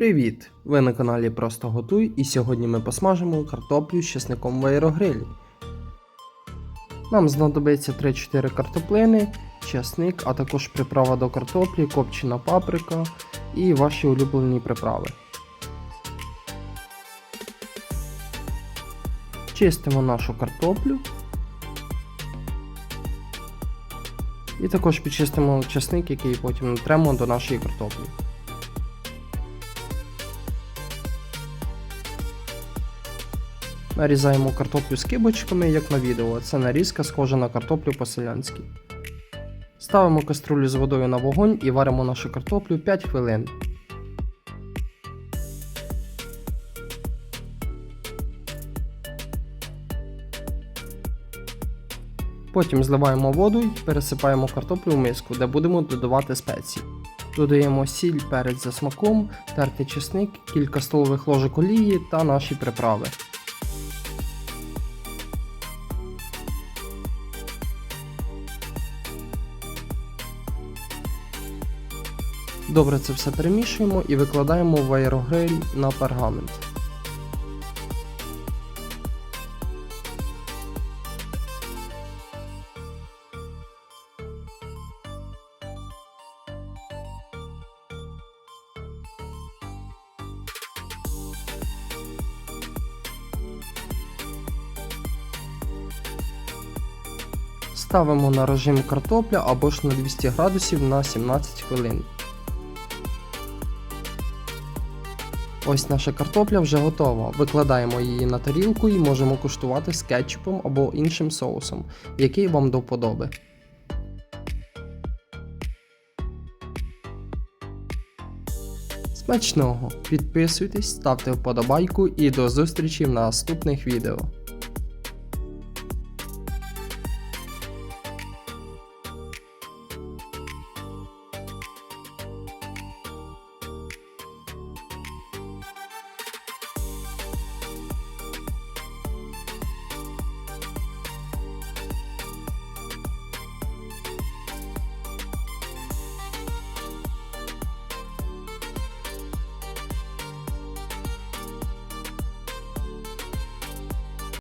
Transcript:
Привіт! Ви на каналі Просто Готуй і сьогодні ми посмажимо картоплю з чесником в аерогрилі. Нам знадобиться 3-4 картоплини, чесник, а також приправа до картоплі, копчена паприка і ваші улюблені приправи. Чистимо нашу картоплю. І також підчистимо чесник, який потім натремо до нашої картоплі. Нарізаємо картоплю скибочками, як на відео. Це нарізка схожа на картоплю по-селянськи. Ставимо каструлю з водою на вогонь і варимо нашу картоплю 5 хвилин. Потім зливаємо воду і пересипаємо картоплю в миску, де будемо додавати спеції. Додаємо сіль, перець за смаком, тертий чесник, кілька столових ложок олії та наші приправи. Добре це все перемішуємо і викладаємо в аерогриль на пергамент. Ставимо на режим картопля або ж на 200 градусів на 17 хвилин. Ось наша картопля вже готова. Викладаємо її на тарілку і можемо куштувати з кетчупом або іншим соусом, який вам до вподоби. Смачного! Підписуйтесь, ставте вподобайку і до зустрічі в наступних відео.